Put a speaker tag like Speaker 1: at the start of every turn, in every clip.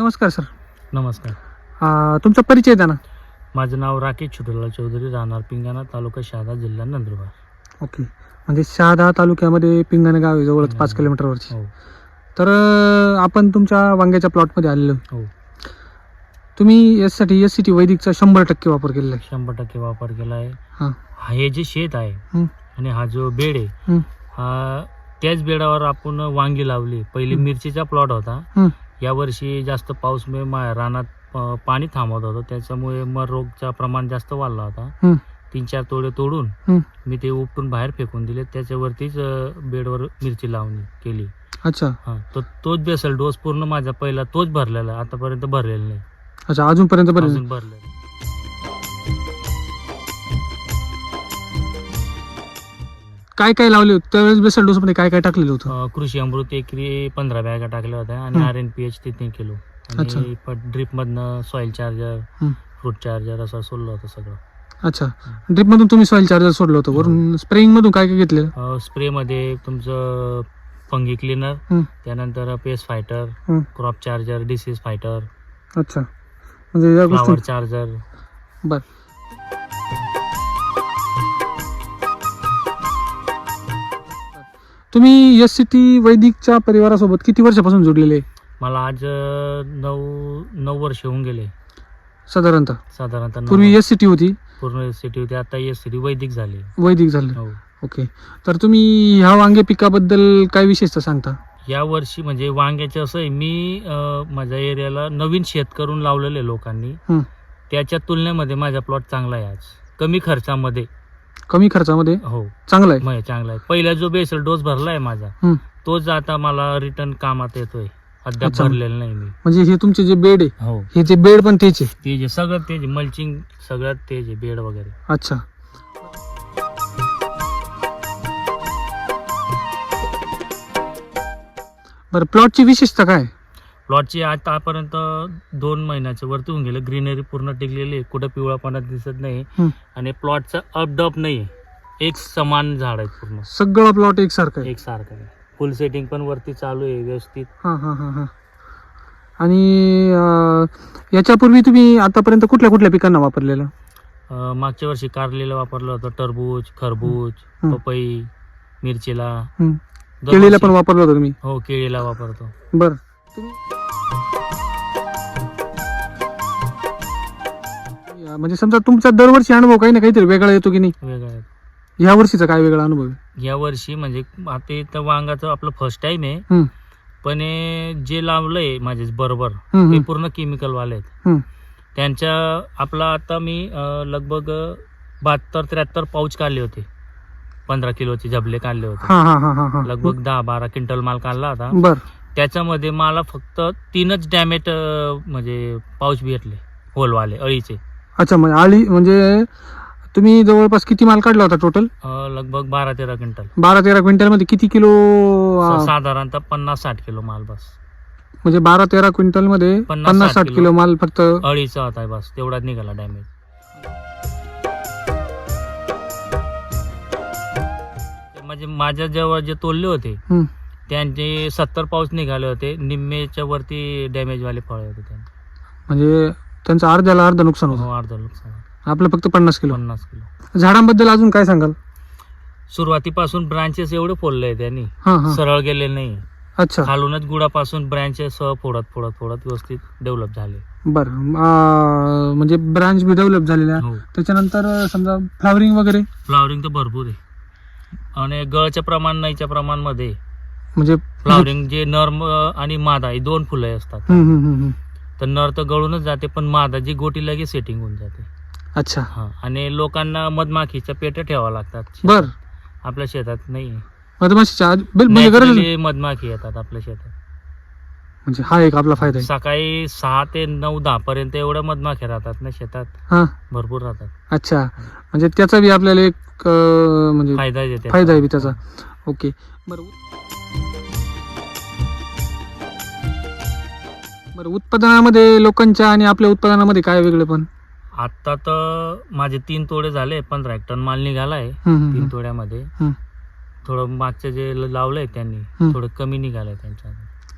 Speaker 1: नमस्कार सर.
Speaker 2: नमस्कार.
Speaker 1: तुमचा परिचय द्या ना.
Speaker 2: माझं नाव राकेश छुटलाल चौधरी राहणार पिंगाणा तालुका शहादा जिल्हा नंदुरबार.
Speaker 1: ओके. म्हणजे शहादा तालुक्यामध्ये पिंगण गाव आहे जवळच पाच किलोमीटरवरची.
Speaker 2: हो.
Speaker 1: तर अं, आपण तुमच्या वांग्याच्या प्लॉटमध्ये आलेलो.
Speaker 2: हो.
Speaker 1: तुम्ही यासाठी एस सी टी वैदिकचा शंभर टक्के वापर केलेला आहे.
Speaker 2: शंभर टक्के वापर केला आहे.
Speaker 1: हां.
Speaker 2: हा हे जे शेत आहे
Speaker 1: हं,
Speaker 2: आणि हा जो बेड आहे
Speaker 1: हं,
Speaker 2: हा त्याच बेडावर आपण वांगी लावली. पहिली
Speaker 1: हं.
Speaker 2: मिरचीचा प्लॉट होता.
Speaker 1: हं.
Speaker 2: यावर्षी जास्त पाऊसमुळे मा रानात पाणी थांबवत होतं. त्याच्यामुळे मर रोगचा प्रमाण जास्त वाढला होता. तीन चार तोडे तोडून. मी ते उपटून बाहेर फेकून दिले. त्याच्यावरतीच बेडवर मिरची लावणी केली.
Speaker 1: अच्छा.
Speaker 2: हा तो तोच बेसल डोस पूर्ण माझा पहिला तोच भरलेला आतापर्यंत भरलेला नाही.
Speaker 1: अच्छा अजूनपर्यंत
Speaker 2: भरलेला
Speaker 1: काय काय लावले होते? त्यावेळेस बेसल डोस मध्ये काय काय टाकलेलं होतं?
Speaker 2: अं, कृषी अमृत एकरी पंधरा बॅगा टाकल्या होत्या आणि
Speaker 1: हं.
Speaker 2: आर एन पी एच ते तीन किलो.
Speaker 1: अच्छा.
Speaker 2: आणि ड्रिप मधनं सॉइल चार्जर
Speaker 1: हं.
Speaker 2: फ्रूट चार्जर असं सोडलं होतं सगळं.
Speaker 1: अच्छा. ड्रिप मधून तुम्ही सॉइल चार्जर सोडलं होतं. वरून स्प्रेइंग मधून काय काय घेतलेलं?
Speaker 2: स्प्रे मध्ये तुमचं फंगी क्लिनर
Speaker 1: हं,
Speaker 2: त्यानंतर पेस्ट फायटर
Speaker 1: हं.
Speaker 2: क्रॉप चार्जर डिसीज फायटर
Speaker 1: अच्छा. म्हणजे या गोष्टी
Speaker 2: फ्लावर चार्जर
Speaker 1: बर. तुम्ही एस सी टी वैदिकच्या परिवारासोबत किती वर्षापासून जोडलेले?
Speaker 2: मला आज अं, नऊ नऊ वर्ष होऊन गेले.
Speaker 1: साधारणतः.
Speaker 2: साधारणतः नऊ-
Speaker 1: पूर्वी एस सी टी होती?
Speaker 2: पूर्ण सिटी होती आता एस सिटी वैदिक झाली.
Speaker 1: वैदिक झालं.
Speaker 2: हो.
Speaker 1: ओके. तर तुम्ही ह्या वांगे पिकाबद्दल काय विशेषता सांगता?
Speaker 2: या वर्षी म्हणजे वांग्याचं असं आहे मी अं, माझ्या एरियाला नवीन शेत करून लावलेले लोकांनी.
Speaker 1: हं.
Speaker 2: त्याच्या तुलनेमध्ये माझा प्लॉट चांगला आहे आज. कमी खर्चामध्ये.
Speaker 1: कमी खर्चामध्ये?
Speaker 2: हो.
Speaker 1: चांगला आहे.
Speaker 2: मग चांगला आहे. पहिला जो बेसल डोस भरला आहे माझा. तोच आता मला रिटर्न कामात येतोय. अद्याप
Speaker 1: अच्छा.
Speaker 2: भरलेला नाही मी.
Speaker 1: म्हणजे हे तुमचे जे बेड आहे
Speaker 2: हो.
Speaker 1: हे जे बेड पण तेच आहे?
Speaker 2: ते जे सगळं ते जे मल्चिंग सगळं ते जे बेड वगैरे.
Speaker 1: अच्छा. बरं प्लॉटची विशेषता काय?
Speaker 2: प्लॉटची आतापर्यंत दोन महिन्याच्या वरती होऊन गेले. ग्रीनरी पूर्ण टिकलेली आहे. कुठं पिवळापणा दिसत नाही
Speaker 1: हं.
Speaker 2: आणि प्लॉटचा अपडप नाही एक समान झाड आहे पूर्ण.
Speaker 1: सगळा प्लॉट एकसारखा आहे.
Speaker 2: एक सारखं आहे. फुल सेटिंग पण वरती चालू आहे व्यवस्थित.
Speaker 1: हां हां हां हां. आणि याच्यापूर्वी तुम्ही आतापर्यंत कुठल्या कुठल्या पिकांना वापरलेलं?
Speaker 2: मागच्या वर्षी कारलेलं वापरलं होतं. टरबूज खरबूज
Speaker 1: हं.
Speaker 2: पपई मिरचीला.
Speaker 1: हं. केळीला पण वापरलं होतं तुम्ही?
Speaker 2: हो केळीला वापरतो.
Speaker 1: बर. म्हणजे समजा तुमचा दरवर्षी अनुभव काही ना काहीतरी वेगळा येतो की नाही?
Speaker 2: वेगळं.
Speaker 1: ह्या वर्षीचा काय वेगळा अनुभव आहे?
Speaker 2: या वर्षी म्हणजे आता इथं वांगाचं आपलं फर्स्ट टाइम आहे. पण हे जे लावलंय माझे बरोबर ते पूर्ण केमिकल वाले आहेत. त्यांच्या आपला आता मी अं, लगभग बहात्तर त्र्याहत्तर पाऊच काढले होते. पंधरा किलोचे झबले काढले होते.
Speaker 1: हा हा हा हा हा.
Speaker 2: लगभग दहा बारा क्विंटल माल काढला होता.
Speaker 1: बर.
Speaker 2: त्याच्यामध्ये मला फक्त तीनच डॅमेज म्हणजे पाऊच भेटले होलवाले अळीचे.
Speaker 1: अच्छा म्हणजे आली म्हणजे तुम्ही जवळपास किती माल काढला होता टोटल
Speaker 2: अं, लगभग बारा तेरा क्विंटल.
Speaker 1: बारा तेरा क्विंटलमध्ये किती किलो अं,
Speaker 2: साधारणतः पन्नास साठ किलो माल बस.
Speaker 1: म्हणजे बारा तेरा क्विंटलमध्ये
Speaker 2: पन्नास
Speaker 1: पन्नास
Speaker 2: साठ
Speaker 1: साठ किलो. माल फक्त
Speaker 2: अळीचा होता बस तेवढाच निघाला डॅमेज म्हणजे माझ्या जेव्हा जे तोलले होते
Speaker 1: हं.
Speaker 2: त्यांचे सत्तर पाऊस निघाले होते. निम्मेच्या वरती डॅमेज वाले फळे होते त्यांचे.
Speaker 1: म्हणजे त्यांचं अर्ध्याला अर्ध नुकसान होतं.
Speaker 2: हो अर्ध नुकसान
Speaker 1: आपलं फक्त पन्नास किलो.
Speaker 2: पन्नास किलो.
Speaker 1: झाडांबद्दल अजून काय सांगाल?
Speaker 2: सुरुवातीपासून ब्रांचेस एवढे फोडले त्यांनी
Speaker 1: हा हा.
Speaker 2: सरळ गेले नाही.
Speaker 1: अच्छा.
Speaker 2: खालूनच गुडापासून ब्रांचेस फोडत फोडत फोडत व्यवस्थित डेव्हलप झाले.
Speaker 1: बर. म्हणजे ब्रांच बी डेव्हलप झालेल्या
Speaker 2: हो.
Speaker 1: त्याच्यानंतर अं, समजा फ्लावरिंग वगैरे?
Speaker 2: फ्लावरिंग तर भरपूर आहे. आणि गळच्या प्रमाण नाहीच्या प्रमाणमध्ये
Speaker 1: म्हणजे
Speaker 2: फ्लावरिंग जे नर म- आणि मादा हे दोन फुलं असतात.
Speaker 1: हम्म, हम्म, हम्म, हम्म.
Speaker 2: तर नर तर गळूनच जाते पण मादा जी गोटी लगेच सेटिंग होऊन जाते.
Speaker 1: अच्छा.
Speaker 2: हा आणि लोकांना मधमाखीच्या पेट्या ठेवाव्या लागतात.
Speaker 1: बर.
Speaker 2: आपल्या शेतात नाही.
Speaker 1: मधमाशीच्या बिल- म्हणजे गरज नाही.
Speaker 2: Naturally मधमाखी येतात आपल्या शेतात.
Speaker 1: म्हणजे हा एक आपला फायदा आहे.
Speaker 2: सकाळी सहा ते नऊ दहा पर्यंत एवढ्या मधमाख्या राहतात ना शेतात.
Speaker 1: हा.
Speaker 2: भरपूर राहतात.
Speaker 1: अच्छा. म्हणजे त्याचा बी आपल्याला एक अं, म्हणजे
Speaker 2: फायदा त्याचा.
Speaker 1: फायदा आहे बी त्याचा. ओके. बरं बरं उत्पादनामध्ये लोकांच्या आणि आपल्या उत्पादनामध्ये काय वेगळे पण?
Speaker 2: आता तर माझे तीन तोडे झाले पंधरा एक टन माल निघालाय
Speaker 1: हम्म,
Speaker 2: तीन
Speaker 1: हम्म.
Speaker 2: तोड्यामध्ये.
Speaker 1: हम्म.
Speaker 2: थोडं मागचे जे ल- लावलंय त्यांनी. थोडं कमी निघालंय त्यांच्या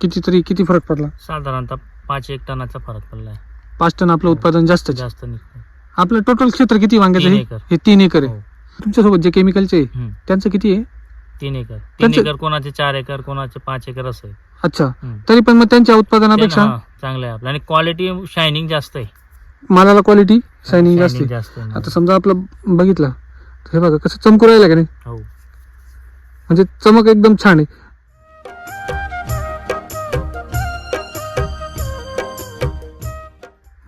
Speaker 1: किती तरी किती फरक पडला?
Speaker 2: साधारणतः पाच एक टनाचा फरक पडलाय.
Speaker 1: पाच टन आपलं उत्पादन जास्त
Speaker 2: जास्त निघतं
Speaker 1: आपलं टोटल क्षेत्र किती वांग्याचं
Speaker 2: तीन
Speaker 1: हे
Speaker 2: एकर.
Speaker 1: हे तीन एकर आहे.
Speaker 2: हो.
Speaker 1: तुमच्यासोबत जे केमिकलचे आहे
Speaker 2: हम्म.
Speaker 1: त्यांचं किती आहे?
Speaker 2: तीन एकर. तीन
Speaker 1: त्यांचं-
Speaker 2: एकर कोणाचे चार एकर कोणाचे पाच एकर असं आहे.
Speaker 1: अच्छा.
Speaker 2: हम्म.
Speaker 1: तरी पण मग त्यांच्या उत्पादनापेक्षा?
Speaker 2: हा, चांगलं आहे आपलं. आणि क्वालिटी शायनिंग जास्त आहे.
Speaker 1: मालाला क्वालिटी शायनिंग जास्त आहे.
Speaker 2: जास्त आहे
Speaker 1: आता समजा आपलं बघितलं तर हे बघा कसं चमकू राहिलं का नाही?
Speaker 2: हो.
Speaker 1: म्हणजे चमक एकदम छान आहे.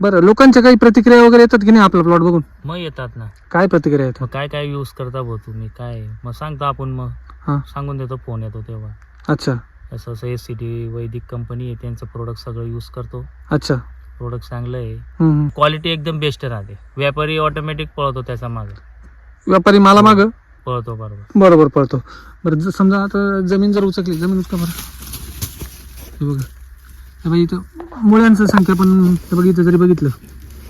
Speaker 1: बरं लोकांच्या काही प्रतिक्रिया वगैरे येतात की नाही आपला प्लॉट बघून?
Speaker 2: मग येतात ना.
Speaker 1: काय प्रतिक्रिया येतात?
Speaker 2: मग काय काय यूज करता भाऊ तुम्ही? काय? मग सांगतो आपण मग.
Speaker 1: हा.
Speaker 2: सांगून देतो फोन येतो तेव्हा.
Speaker 1: अच्छा.
Speaker 2: असं असं S C T Vaidik company आहे त्यांचं प्रोडक्ट सगळं यूज करतो.
Speaker 1: अच्छा.
Speaker 2: प्रोडक्ट चांगलं आहे.
Speaker 1: हम्म.
Speaker 2: क्वालिटी एकदम बेस्ट राहते. व्यापारी ऑटोमॅटिक पळतो त्याचा मागे.
Speaker 1: व्यापारी माला माग?
Speaker 2: पळतो बरोबर.
Speaker 1: बरोबर पळतो. बरं ज- समजा आता जमीन जर उचकली जमीन उचका बरं. हे बघा. हे बघा इथं मुळ्यांचं संख्या पण हे बघा इथं जरी बघितलं.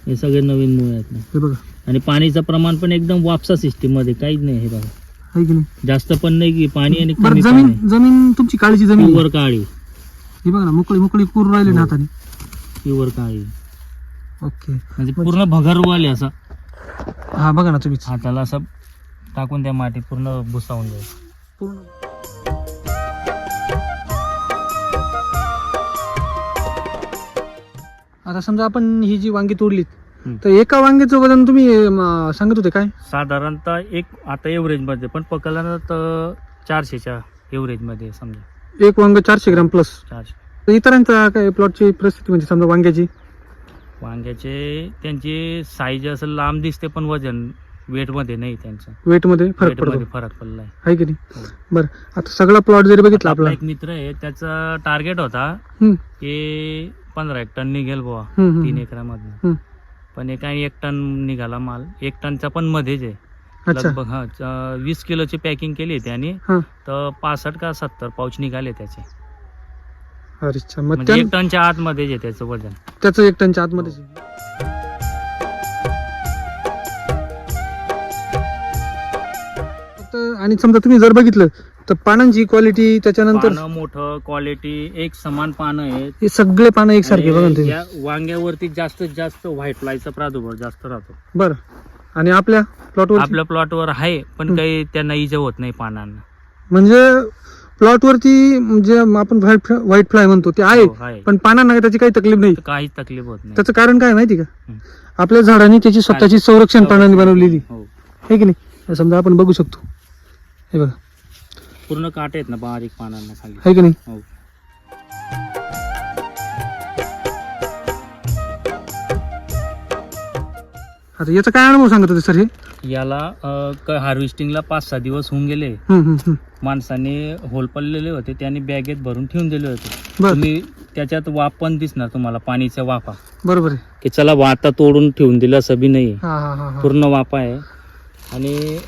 Speaker 2: हे सगळे नवीन मुळे आहेत ना.
Speaker 1: हे बघा.
Speaker 2: आणि पाणीचं प्रमाण पण एकदम वापसा सिस्टीममध्ये काहीच नाही हे बघा.
Speaker 1: आहे की नाही?
Speaker 2: जास्त पण नाही की पाणी आणि
Speaker 1: बरं
Speaker 2: कमी
Speaker 1: जमीन जमीन तुमची काळीची जमीन आहे.
Speaker 2: प्युअर काळी.
Speaker 1: हे बघा ना मोकळी मोकळी पूर राहिली ना
Speaker 2: हो.
Speaker 1: हाताने.
Speaker 2: प्युअर काळी.
Speaker 1: ओके.
Speaker 2: म्हणजे पूर्ण भगरवाले असा.
Speaker 1: हा बघा ना तुम्हीच
Speaker 2: हाताला असं टाकून त्या माती पूर्ण भुसावून जाईल.
Speaker 1: आता समजा आपण ही जी वांगी तोडलीत. तर एका वांग्याचं वजन तुम्ही सांगत होते काय?
Speaker 2: साधारणतः एक आता एव्हरेजमध्ये पण पकडला तर चारशेच्या एव्हरेजमध्ये समजा.
Speaker 1: एक वांग चारशे ग्राम प्लस
Speaker 2: चारशे.
Speaker 1: इतरांचा काय प्लॉटची परिस्थिती म्हणजे समजा वांग्याची?
Speaker 2: वांग्याचे त्यांची साईज असं लांब दिसते पण वजन वेटमध्ये नाही त्यांचं.
Speaker 1: वेटमध्ये फरक
Speaker 2: वेट
Speaker 1: पडतो.
Speaker 2: मध्ये फरक पडलाय.
Speaker 1: आहे की नाही?
Speaker 2: हो.
Speaker 1: बरं. आता सगळा प्लॉट जरी बघितला
Speaker 2: आपला
Speaker 1: आपला.
Speaker 2: एक मित्र आहे त्याचा टार्गेट होता
Speaker 1: हम्म,
Speaker 2: की पंधरा एक टन निघेल बुवा
Speaker 1: हम्म, हम्म,
Speaker 2: तीन एकरामधनं.
Speaker 1: हम्म.
Speaker 2: पण एका एक टन निघाला माल. एक टनचा पण मध्येच आहे.
Speaker 1: अच्छा.
Speaker 2: लगभग हा च- वीस किलोची पॅकिंग केली आहे त्याने
Speaker 1: हा.
Speaker 2: तर पासष्ट का सत्तर पाऊच निघाले त्याचे.
Speaker 1: अरे अच्छा मग
Speaker 2: म्हणजे
Speaker 1: त्या-
Speaker 2: एक टनच्या आतमध्येच आहे त्याचं वजन.
Speaker 1: त्याचं एक टनच्या आतमध्ये आणि समजा तुम्ही जर बघितलं तर पानांची क्वालिटी त्याच्यानंतर
Speaker 2: पानं मोठं क्वालिटी एक समान पानं आहेत.
Speaker 1: हे सगळे पानं एकसारखे बघा ना तुम्ही.
Speaker 2: या वांग्यावरती जास्तीत जास्त व्हाईट फ्लायचा प्रादुर्भाव जास्त राहतो.
Speaker 1: बरं. आणि आपल्या प्लॉटवर
Speaker 2: आपल्या प्लॉटवर आहे पण
Speaker 1: हं.
Speaker 2: काही त्यांना इजा होत नाही पानांना.
Speaker 1: म्हणजे प्लॉट वरती म्हणजे आपण व्हाईट व्हाईट फ्लाय म्हणतो ते आहे
Speaker 2: हो, आहे
Speaker 1: पण पानांना त्याची काही तकलीफ नाही.
Speaker 2: तर काहीच तकलीफ होत नाही.
Speaker 1: त्याचं कारण काय माहिती का?
Speaker 2: हं.
Speaker 1: आपल्या झाडांनी त्याची स्वतःची संरक्षण प्रणाली बनवलेली.
Speaker 2: हो.
Speaker 1: आहे की नाही? समजा आपण बघू शकतो. हे बघा.
Speaker 2: पूर्ण काट आहेत ना बारीक पानांना खाली.
Speaker 1: आहे की नाही?
Speaker 2: हो.
Speaker 1: आता याचा काय अनुभव सांगत होते सर हे?
Speaker 2: याला हार्वेस्टिंगला पाच सहा दिवस होऊन गेले.
Speaker 1: हम्म, हम्म, हम्म.
Speaker 2: माणसाने होल पडलेले होते त्यांनी बॅगेत भरून ठेवून दिले होते.
Speaker 1: बर.
Speaker 2: तुम्ही त्याच्यात वाफ पण दिसणार तुम्हाला पाणीच्या वाफा.
Speaker 1: बरोबर आहे.
Speaker 2: की चला वाता तोडून ठेवून दिलं असं बी नाही.
Speaker 1: हा हा हा हा.
Speaker 2: पूर्ण वाफा आहे. आणि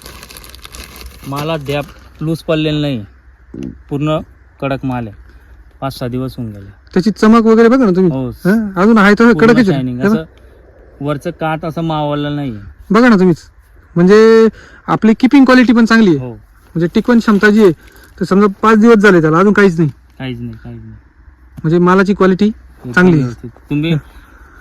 Speaker 2: मला द्या. लूज पडलेलं नाही. पूर्ण कडक माल आहे. पाच सहा दिवस होऊन गेले.
Speaker 1: त्याची चमक वगैरे बघा ना तुम्ही.
Speaker 2: हो.
Speaker 1: हं? अजून आहे तर
Speaker 2: पूर्ण
Speaker 1: कडकच आहे.
Speaker 2: shining.
Speaker 1: बघ.
Speaker 2: असं वरचं काट असं मावळलं नाही
Speaker 1: बघा. ना तुम्हीच. म्हणजे आपली किपिंग क्वालिटी पण चांगली आहे.
Speaker 2: हो.
Speaker 1: म्हणजे टिकवण क्षमता जी आहे तर समजा पाच दिवस झाले त्याला अजून काहीच नाही.
Speaker 2: काहीच नाही काहीच नाही.
Speaker 1: म्हणजे मालाची क्वालिटी
Speaker 2: एकदम
Speaker 1: चांगली आहे.
Speaker 2: व्यवस्थित. तुम्ही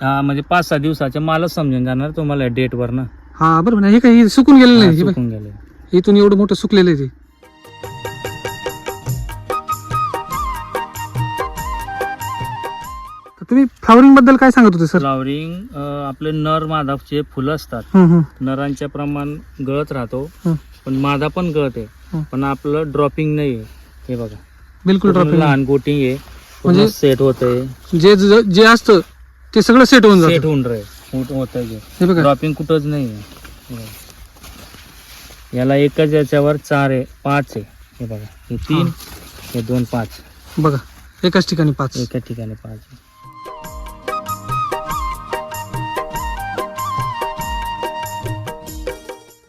Speaker 2: हा, म्हणजे पाच सहा दिवसाच्या मालच समजून जाणार तुम्हाला डेट वर ना.
Speaker 1: हा बरोबर. ना हे काही सुकून गेलेलं नाही हे बघ.
Speaker 2: गेले
Speaker 1: इथून एवढं मोठं सुकलेलं आहे ते. तुम्ही फ्लॉवरिंगबद्दल काय सांगत होते सर
Speaker 2: फ्लावरिंग आपले नर माधवचे फुलं असतात.
Speaker 1: हं, हं,
Speaker 2: नरांच्या प्रमाण गळत राहतो
Speaker 1: हं,
Speaker 2: पण मादा पण गळत आहे.
Speaker 1: हं.
Speaker 2: पण आपलं ड्रॉपिंग नाही आहे. हे बघा.
Speaker 1: बिलकुल
Speaker 2: पूर्ण
Speaker 1: ड्रॉपिंग
Speaker 2: लहान गोटिंग आहे.
Speaker 1: म्हणजे-
Speaker 2: सेट होत आहे
Speaker 1: जे जे जे असतं ते सगळं सेट होऊन
Speaker 2: सेट
Speaker 1: जातं.
Speaker 2: होऊन राहील. होत आहे
Speaker 1: हे बघा.
Speaker 2: ड्रॉपिंग कुठंच नाही आहे. याला एकच याच्यावर चार आहे पाच आहे. हे बघा हे तीन हे. दोन पाच.
Speaker 1: बघा एकाच ठिकाणी पाच.
Speaker 2: एका ठिकाणी पाच आहे.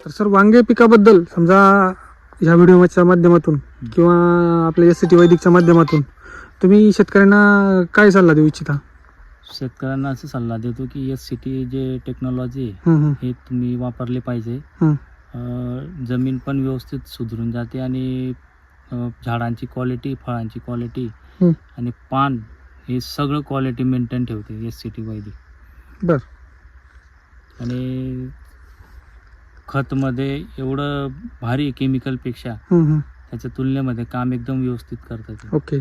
Speaker 1: तर सर वांगे पिकाबद्दल समजा ह्या व्हिडिओच्या माध्यमातून किंवा आपल्या एस सी टी वैदिकच्या माध्यमातून तुम्ही शेतकऱ्यांना काय सल्ला देऊ इच्छिता?
Speaker 2: शेतकऱ्यांना असं सल्ला देतो की एस सी टी जे टेक्नॉलॉजी आहे
Speaker 1: हं,
Speaker 2: तुम्ही वापरले पाहिजे. जमीन पण व्यवस्थित सुधरून जाते आणि झाडांची क्वालिटी फळांची क्वालिटी. आणि पान हे सगळं क्वालिटी मेंटेन ठेवते एस सी टी वैदिक
Speaker 1: बर
Speaker 2: आणि खतमध्ये एवढं भारी केमिकलपेक्षा
Speaker 1: हम्म, हम्म.
Speaker 2: त्याच्या तुलनेमध्ये काम एकदम व्यवस्थित करतात.
Speaker 1: ओके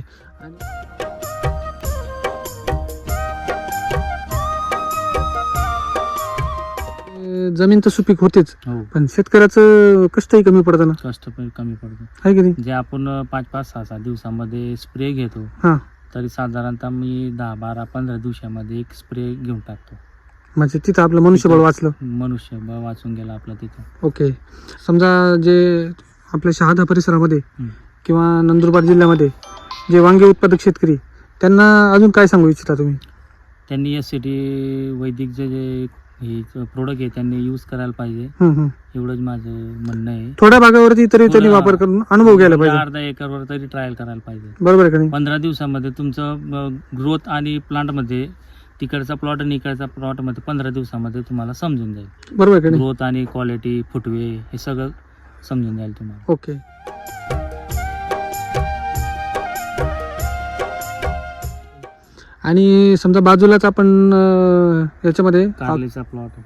Speaker 1: जमीन तर सुपीक होतेच
Speaker 2: हो.
Speaker 1: पण शेतकऱ्याचं कष्टही कमी पडतं ना
Speaker 2: कष्ट पण कमी पडतं.
Speaker 1: आहे की नाही?
Speaker 2: जे आपण पाच पाच सहा सहा दिवसामध्ये स्प्रे घेतो
Speaker 1: हां.
Speaker 2: तरी साधारणतः मी दहा बारा पंधरा दिवसामध्ये एक स्प्रे घेऊन टाकतो.
Speaker 1: म्हणजे तिथं आपलं मनुष्यबळ वाचलं?
Speaker 2: मनुष्य ब- वाचून गेला आपला तिथं.
Speaker 1: ओके. समजा जे आपल्या शहादा परिसरामध्ये
Speaker 2: हम्म.
Speaker 1: किंवा नंदुरबार जिल्ह्यामध्ये जे वांगे उत्पादक शेतकरी त्यांना अजून काय सांगू इच्छिता तुम्ही?
Speaker 2: त्यांनी एस सी टी वैदिकचे जे हे प्रोडक्ट आहे त्यांनी यूज करायला पाहिजे.
Speaker 1: हम्म, हम्म.
Speaker 2: एवढंच माझं म्हणणं आहे.
Speaker 1: थोड्या भागावरती तरी त्यांनी
Speaker 2: थोडा-
Speaker 1: वापर करून अनुभव घ्यायला पाहिजे.
Speaker 2: अर्धा एकरवर तरी ट्रायल करायला पाहिजे.
Speaker 1: बरोबर आहे का नाही?
Speaker 2: पंधरा दिवसामध्ये तुमचं ग्रोथ आणि प्लांटमध्ये तिकडचा प्लॉट आणि इकडचा प्लॉटमध्ये पंधरा दिवसामध्ये तुम्हाला समजून जाईल.
Speaker 1: बरोबर आहे का नाही?
Speaker 2: ग्रोथ आणि क्वालिटी फुटवे हे सगळं समजून जाईल तुम्हाला.
Speaker 1: ओके आणि समजा बाजूलाच आपण अं, याच्यामध्ये
Speaker 2: कारलेचा प्लॉट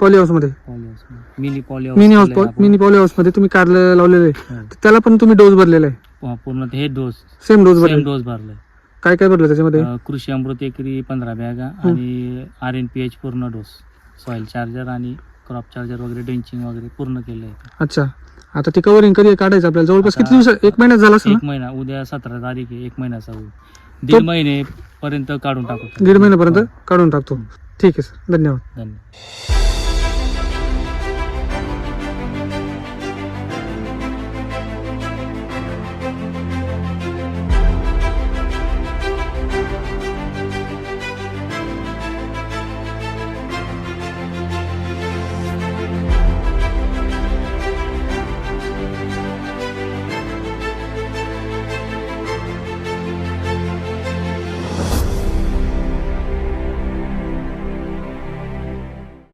Speaker 1: पॉली हाऊसमध्ये
Speaker 2: house mini poly house
Speaker 1: mini house. Mini poly हाऊसमध्ये तुम्ही कारलं लावलेलं आहे. तर त्याला पण तुम्ही डोस भरलेला आहे.
Speaker 2: पूर्ण हे डोस
Speaker 1: सेम डोस
Speaker 2: सेम
Speaker 1: भरले
Speaker 2: डोस भरलाय
Speaker 1: काय काय भरलं त्याच्यामध्ये?
Speaker 2: अं, कृषी अमृत एकरी पंधरा बॅगा आणि आर एन पी एच पूर्ण डोस सॉइल चार्जर आणि क्रॉप चार्जर वगैरे ड्रेंचिंग वगैरे पूर्ण केलंय
Speaker 1: अच्छा. आता ते कवरिंग कधी काढायचं? आपल्याला जवळपास किती दिवस एक महिन्यात झाला असेल
Speaker 2: एक महिना. उद्या सतरा तारीख आहे. एक महिन्याचा होईल. दीड महिने पर्यंत काढून टाकू.
Speaker 1: दीड महिन्यापर्यंत काढून टाकतो. ठीक आहे सर. धन्यवाद.
Speaker 2: धन्यवाद.